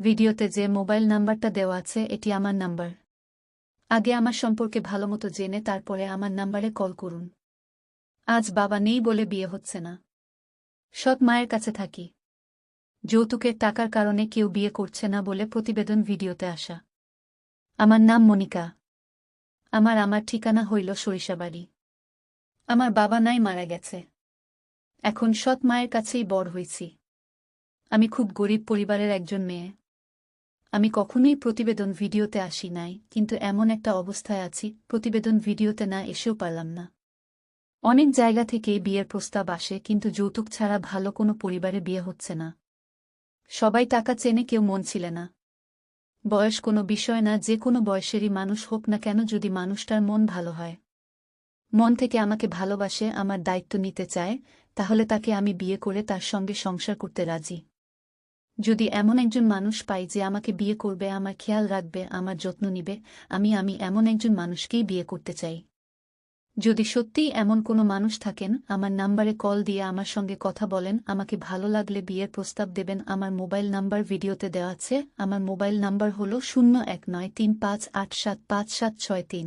ভিডিওতে যে মোবাইল নাম্বারটা দেওয়া আছে, এটি আমার নাম্বার। আগে আমার সম্পর্কে ভালোমতো জেনে তারপরে আমার নাম্বারে কল করুন। আজ বাবা নেই বলে বিয়ে হচ্ছে না। সৎ মায়ের কাছে থাকি। যৌতুকের টাকার কারণে কেউ বিয়ে করছে না বলে প্রতিবেদন ভিডিওতে আসা। আমার নাম মনিকা। আমার আমার ঠিকানা হইল সরিষাবাড়ি আমার বাবা নাই মারা গেছে। এখন সৎ মায়ের কাছেই বড় হয়েছি আমি খুব গরিব পরিবারের একজন মেয়ে। আমি কখনোই প্রতিবেদন ভিডিওতে আসি নাই, কিন্তু এমন একটা অবস্থায় আছি, প্রতিবেদন ভিডিওতে না এসেও পারলাম না। অনেক জায়গা থেকেই বিয়ের প্রস্তাব আসে, কিন্তু যৌতুক ছাড়া ভালো কোনো পরিবারে বিয়ে হচ্ছে না। সবাই টাকা চেনে কেউ মন ছিলে না। বয়স কোনো বিষয় না, যে কোনো বয়সেরই মানুষ হোক না কেন যদি মানুষটার মন ভালো হয়। মন থেকে আমাকে ভালোবাসে, আমার দায়িত্ব নিতে চায়, তাহলে তাকে আমি বিয়ে করে তার সঙ্গে সংসার করতে রাজি। যদি এমন একজন মানুষ পাই যে আমাকে বিয়ে করবে, আমার খেয়াল রাখবে, আমার যত্ন নিবে, আমি আমি এমন একজন মানুষকেই বিয়ে করতে চাই। যদি সত্যিই এমন কোনো মানুষ থাকেন, আমার নাম্বারে কল দিয়ে আমার সঙ্গে কথা বলেন, আমাকে ভালো লাগলে বিয়ের প্রস্তাব দেবেন, আমার মোবাইল নাম্বার ভিডিওতে দেওয়া আছে, আমার মোবাইল নাম্বার হল শূন্য এক নয় তিন পাঁচ আট সাত পাঁচ সাত ছয় তিন।